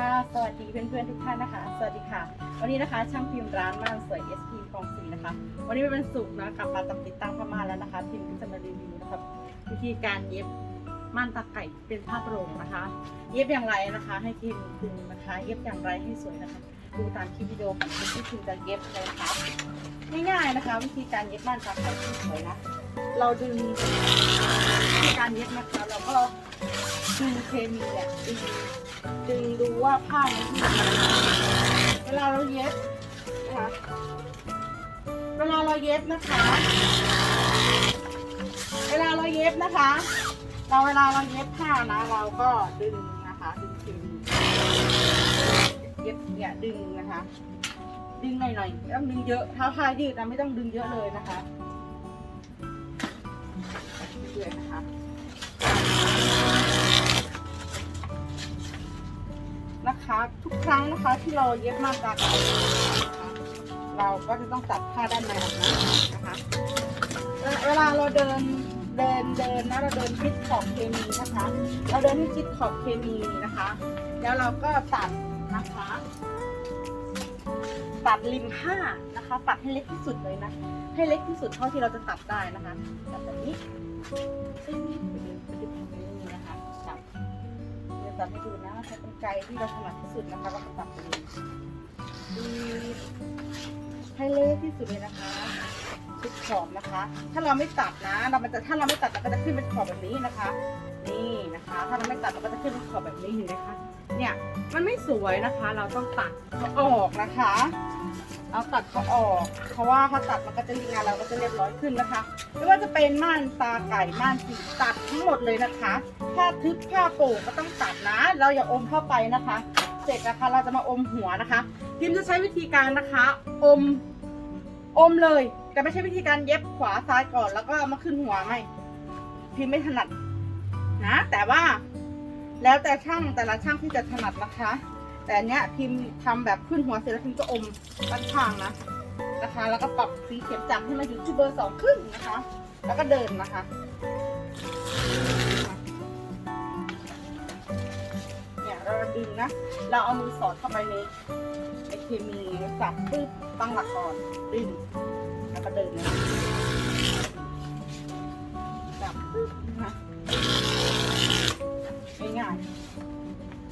ค่ะสวัสดีเพื่อนๆทุกท่านนะคะ สวัสดีค่ะ วันนี้นะคะช่างพิมพ์ร้านม่านสวย SP คลองสีนะคะ วันนี้เป็นศุกร์นะกลับมาตัติดตั้งผ้าม่านแล้วนะคะ พิมพ์ก็จะมารีวิวนะครับวิธีการเย็บม่านตาไก่เป็นผ้าโปร่งนะคะ เย็บอย่างไรนะคะ ให้พิมพ์ดึงนะคะ เย็บอย่างไรให้สวยนะคะ ดูตามคลิปวิดีโอของพิมพ์ที่พิมพ์จะเย็บเลยนะคะง่ายๆนะคะ วิธีการเย็บม่านตาไก่ที่สวยนะเราดึงวิธีการเย็บนะคะเราก็ ดึงเคมีเนี่ยดึงดึงดูว่าผ้ามันที่เวลาเราเย็บนะคะเวลาเราเย็บนะคะ เวลาเราเย็บนะคะ เราเวลาเราเย็บผ้านะ เราก็ดึงนะคะดึงเคืนเย็บเนี่ยดึงนะคะ ดึงหน่อยๆไม่ต้องดึงเยอะถ้าผ้ายืดนะไม่ต้องดึงเยอะเลยนะคะเรื่อยๆนะคะ ทุกครั้งนะคะที่เราเย็บมาตาก่นะคะเราก็จะต้องตัดผ้าด้านในออกมานะคะเวลาเราเดินเดินเดินนะเราเดินชิดขอบเคมีนะคะ เราเดินให้ชิดขอบเคมีนะคะ แล้วเราก็ตัดนะคะ ตัดริมผ้านะคะตัดให้เล็กที่สุดเลยนะให้เล็กที่สุดเท่าที่เราจะตัดได้นะคะตัดแบบนี้ ตัดให้ดูนะใช้เป็นไกรที่เราถนัดที่สุดนะคะก็ตัดไปเลยดีให้เล็กที่สุดเลยนะคะ ชุดขอบนะคะ ถ้าเราไม่ตัดนะ เรามันจะถ้าเราไม่ตัดเราก็จะขึ้นเป็นขอบแบบนี้นะคะ นี่นะคะ ถ้าเราไม่ตัดเราก็จะขึ้นเป็นขอบแบบนี้เห็นไหมคะเนี่ยมันไม่สวยนะคะ เราต้องตัดเขาออกนะคะ เอาตัดเขาออก เพราะว่าถ้าตัดมันก็จะงานเราก็จะเรียบร้อยขึ้นนะคะไม่ว่าจะเป็นม่านตาไก่ม่านสีตัดทั้งหมดเลยนะคะผ้าทึบผ้าโป่งก็ต้องตัดนะ เราอย่าอมเข้าไปนะคะ เสร็จนะคะเราจะมาอมหัวนะคะพิมจะใช้วิธีการนะคะ อมอมเลย แต่ไม่ใช่วิธีการเย็บขวาซ้ายก่อน แล้วก็มาขึ้นหัวไม่พิมไม่ถนัดนะ แต่ว่าแล้วแต่ช่างแต่ละช่างที่จะถนัดนะคะ แต่อันเนี้ยพิมทำแบบขึ้นหัวเสร็จแล้วพิมก็อมด้านข้างนะนะคะ แล้วก็ปรับสีเข็มจับให้มันอยู่ที่เบอร์สองครึ่งนะคะ แล้วก็เดินนะคะเนี่ยเราดึงนะ เราเอามือสอดเข้าไปในในเคมีสับปึ๊บตั้งหลักก่อนดึง แล้วก็เดินนะจับปึ๊บนะคะง่ายๆ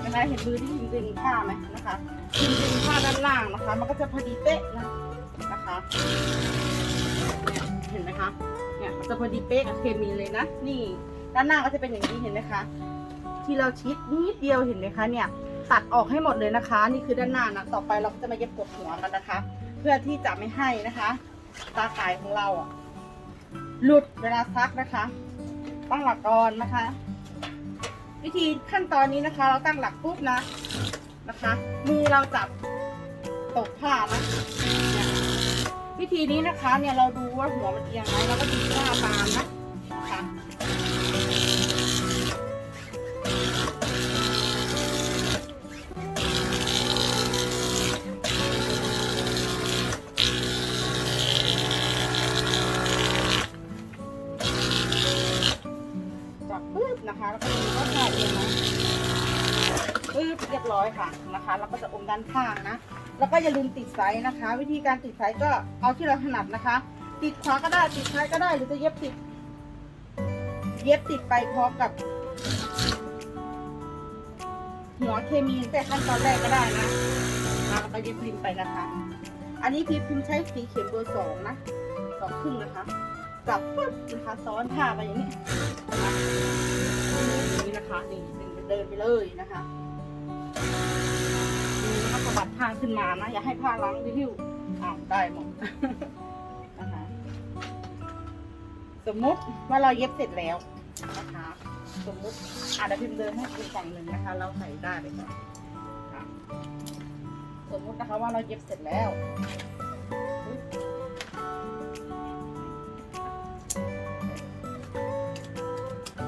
เห็นไหมเห็นมือที่ยิง ดึงผ้าไหมนะคะยิงดึงผ้าด้านล่างนะคะ มันก็จะพอดีเป๊ะนะนะคะเนี่ยเห็นไหมคะเนี่ยมันจะพอดีเป๊ะกับเคมีเลยนะ นี่ด้านหน้าก็จะเป็นอย่างนี้เห็นไหมคะ ที่เราชิดนิดเดียวเห็นไหมคะเนี่ย ตัดออกให้หมดเลยนะคะ นี่คือด้านหน้านะต่อไปเราก็จะมาเย็บกดหัวกันนะคะ เพื่อที่จะไม่ให้นะคะ ตาข่ายของเราอะหลุดเวลาซักนะคะ ตั้งหลักก่อนนะคะ วิธีขั้นตอนนี้นะคะ เราตั้งหลักปุ๊บนะนะคะ มือเราจับตกผ้านะวิธีนี้นะคะเนี่ยเราดูว่าหัวมันเอียงไหมเราก็ดึงผ้าตามนะนะคะ แล้วก็ดึงเองนะปึ๊บเรียบร้อยค่ะนะคะแล้วก็จะอมด้านข้างนะ แล้วก็อย่าลืมติดไซส์นะคะ วิธีการติดไซส์ก็เอาที่เราถนัดนะคะ ติดขวาก็ได้ติดซ้ายก็ได้หรือจะเย็บติด เย็บติดไปพร้อมกับ หัวเคมีแต่ขั้นตอนแรกก็ได้นะแล้วก็เย็บริมไปนะคะ อันนี้พิมพ์พิมใช้สีเข็มเบอร์สองนะสองครึ่งนะคะจับปึ๊บนะคะซ้อนผ้าไปอย่างนี้นะคะ เลยนะคะแล้วก็สะบัดผ้าขึ้นมานะ อย่าให้ผ้าล้างริ้วอ้าวได้หมดนะคะสมมุติว่าเราเย็บเสร็จแล้วนะคะ สมมุติอาจจะพิมพ์เดินให้ดูฝั่งหนึ่งนะคะ เราใส่ได้ไปก่อนค่ะสมมุตินะคะว่าเราเย็บเสร็จแล้ว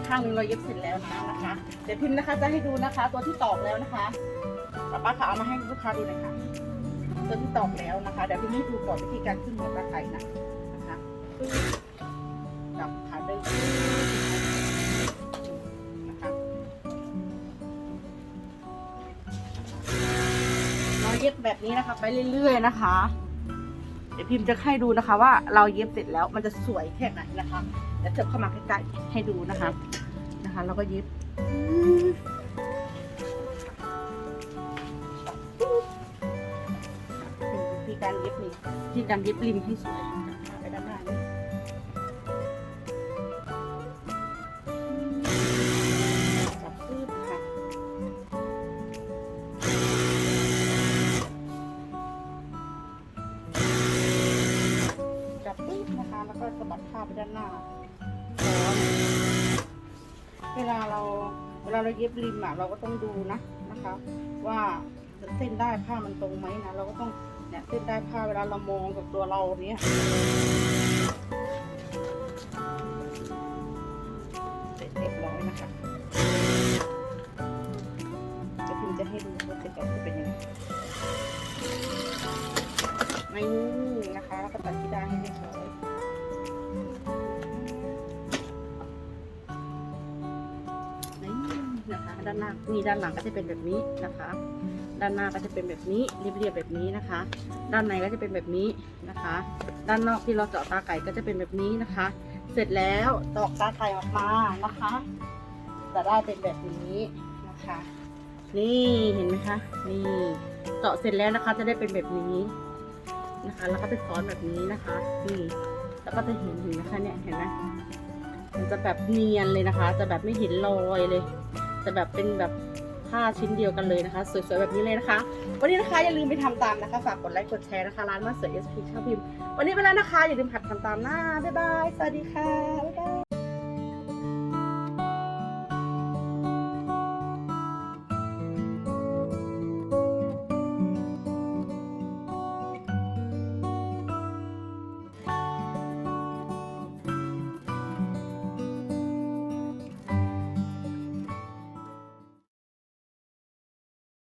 ข้างนึงเราเย็บเสร็จแล้วนะนะคะ เดี๋ยวพิมพ์นะคะจะให้ดูนะคะ ตัวที่ตอกแล้วนะคะป้าป้าค่ะเอามาให้ลูกค้าดูน่อยค่ะตัวที่ตอกแล้วนะคะ เดี๋ยวพิมพ์ให้ดูก่อนวิธีการขึ้นหัวตาไข่นะนะคะจับขาเดินนะคะเราเย็บแบบนี้นะคะ ไปเรื่อยๆนะคะ ดี๋ยวพิมพ์จะให้ดูนะคะ ว่าเราเย็บเสร็จแล้วมันจะสวยแค่ไหนนะคะเดี๋ยวเถิบเข้ามาใกล้ๆให้ดูนะคะนะคะเราก็เย็บเป็นวิธีการเย็บนี่วิธีการเย็บริมให้สวย แล้วก็สะบัดผ้าไปด้านหน้าซ้อนเวลาเราเวลาเราเย็บริมอะ เราก็ต้องดูนะนะคะ ว่าเส้นได้ผ้ามันตรงไหมนะเราก็ต้องเนี่ยเส้นได้ผ้าเวลาเรามองกับตัวเราเนี้ยเสร็จเรียบร้อยนะคะจะพิมพ์จะให้ดูว่าเสร็จแล้วจะเป็นยังไงนี่นะคะแล้วก็ตัดที่ด้านให้เรียบร้อย ด้านหน้านี่ด้านหลังก็จะเป็นแบบนี้นะคะ ด้านหน้าก็จะเป็นแบบนี้เรียบๆแบบนี้นะคะ ด้านในก็จะเป็นแบบนี้นะคะ ด้านนอกที่เราเจาะตาไก่ก็จะเป็นแบบนี้นะคะ เสร็จแล้วตอกตาไก่ออกมานะคะ จะได้เป็นแบบนี้นะคะ นี่เห็นไหมคะนี่เจาะเสร็จแล้วนะคะจะได้เป็นแบบนี้นะคะ แล้วก็ไปซ้อนแบบนี้นะคะนี่แล้วก็จะเห็นเห็นนะคะเนี่ยเห็นไหมมันจะแบบเนียนเลยนะคะ จะแบบไม่เห็นรอยเลย จะแบบเป็นแบบผ้าชิ้นเดียวกันเลยนะคะ สวยๆแบบนี้เลยนะคะ วันนี้นะคะอย่าลืมไปทำตามนะคะ ฝากกดไลค์กดแชร์นะคะ ร้านมาสเตอเอสพีชาพิมพ์วันนี้ไปแล้วนะคะ อย่าลืมหัดทำตามหน้า บ๊ายบาย สวัสดีค่ะ บ๊ายบาย